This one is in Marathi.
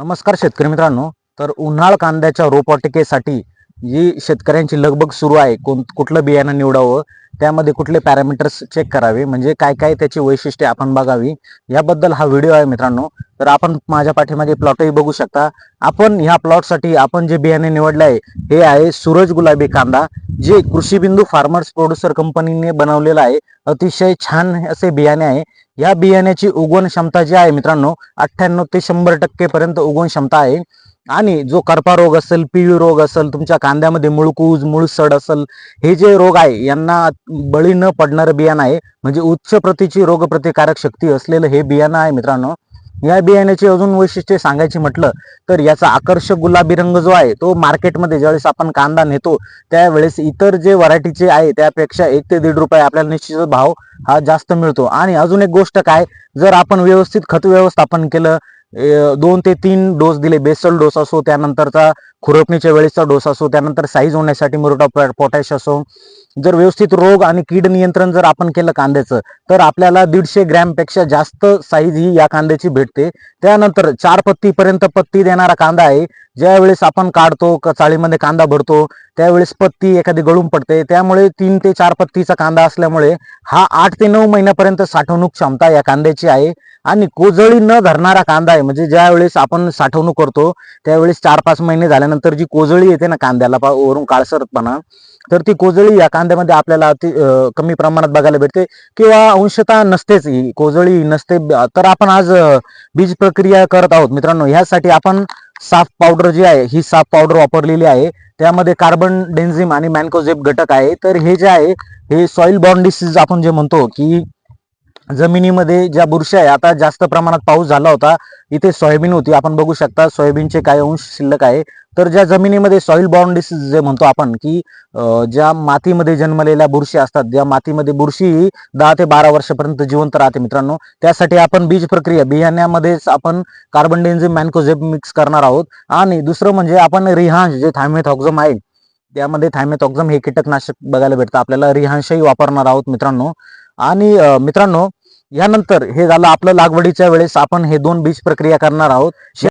नमस्कार शेतकरी मित्रांनो तर उन्हाळ कांद्याच्या रोपवाटिकेसाठी जी शेतकऱ्यांची लगबग सुरू आहे कोण कुठलं बियाणं निवडावं त्यामध्ये कुठले पॅरामीटर्स चेक करावे म्हणजे काय काय त्याची वैशिष्ट्ये आपण बघावी याबद्दल हा व्हिडिओ आहे मित्रांनो. तर आपण माझ्या पाठीमागे प्लॉटही बघू शकता. आपण ह्या प्लॉटसाठी आपण जे बियाणे निवडले आहे हे आहे सूरज गुलाबी कांदा जे कृषीबिंदू फार्मर्स प्रोड्युसर कंपनीने बनवलेलं आहे. अतिशय छान असे बियाणे आहे. या बियाण्याची उगवण क्षमता जी आहे मित्रांनो अठ्ठ्याण्णव ते शंभर टक्के पर्यंत उगवण क्षमता आहे. आणि जो करपा रोग असेल पिळी रोग असेल तुमच्या कांद्यामध्ये मुळकूज मुळसड असेल हे जे रोग आहे यांना बळी न पडणारं बियाणं आहे. म्हणजे उच्च प्रतीची रोगप्रतिकारक शक्ती असलेलं हे बियाणं आहे मित्रांनो. या बियाण्याची अजून वैशिष्ट्ये सांगायची म्हटलं तर याचा आकर्षक गुलाबी रंग जो आहे तो मार्केटमध्ये ज्यावेळेस आपण कांदा नेतो त्यावेळेस इतर जे व्हरायटीचे आहे त्यापेक्षा एक ते दीड रुपये आपल्याला निश्चित भाव हा जास्त मिळतो. आणि अजून एक गोष्ट काय जर आपण व्यवस्थित खत व्यवस्थापन केलं दोन ते तीन डोस दिले. बेसल डोस असो त्यानंतरचा खुरपणीच्या वेळेसचा डोस असो त्यानंतर साईज होण्यासाठी मुरटा पोटॅश असो जर व्यवस्थित रोग आणि कीड नियंत्रण जर आपण केलं कांद्याचं तर आपल्याला दीडशे ग्रॅमपेक्षा जास्त साईज ही या कांद्याची भेटते. त्यानंतर चार पत्ती पर्यंत पत्ती देणारा कांदा आहे. ज्यावेळेस आपण काढतो चाळीमध्ये कांदा भरतो त्यावेळेस पत्ती एखादी गळून पडते. त्यामुळे तीन ते चार पत्तीचा कांदा असल्यामुळे हा आठ ते नऊ महिन्यापर्यंत साठवणूक क्षमता या कांद्याची आहे. आणि कोजळी न धरणारा कांदा आहे म्हणजे ज्या वेळेस आपण साठवणूक करतो त्यावेळेस चार पाच महिने झाल्यानंतर जी कोजळी येते ना कांद्याला वरून काळसरपणा तर ती कोजळी या कांद्यामध्ये आपल्याला अति कमी प्रमाणात बघायला भेटते. किंवा अंशतः नसतेच ही कोजळी नसते. तर आपण आज बीज प्रक्रिया करत आहोत. मित्रांनो ह्यासाठी आपण साफ पावडर जी आहे ही साफ पावडर वापरलेली आहे. त्यामध्ये कार्बन डेन्झिम आणि मॅन्कोझेप घटक आहे. तर हे जे आहे हे सॉइल बॉर्न डिसीज आपण जे म्हणतो की जमिनीमध्ये ज्या बुरशी आहे आता जास्त प्रमाणात पाऊस झाला होता इथे सोयाबीन होती. आपण बघू शकता सोयाबीनचे काही अंश शिल्लक आहे. तर ज्या जमिनीमध्ये सॉइल बॉर्न डिसीज जे म्हणतो आपण की ज्या मातीमध्ये जन्मलेल्या बुरशी असतात ज्या मातीमध्ये बुरशी ही दहा ते बारा वर्षापर्यंत जिवंत राहते मित्रांनो त्यासाठी आपण बीज प्रक्रिया बियाण्यामध्येच आपण कार्बन डेन्झिम मॅन्कोझेप मिक्स करणार आहोत. आणि दुसरं म्हणजे आपण रिहांश जे थायमेथॉक्झम आहे त्यामध्ये थायमेथॉक्झम हे कीटकनाशक बघायला भेटतं. आपल्याला रिहांशही वापरणार आहोत मित्रांनो. आणि मित्रांनो यानंतर हे झालं आपलं लागवडीच्या वेळेस आपण हे दोन बीज प्रक्रिया करणार आहोत. शे-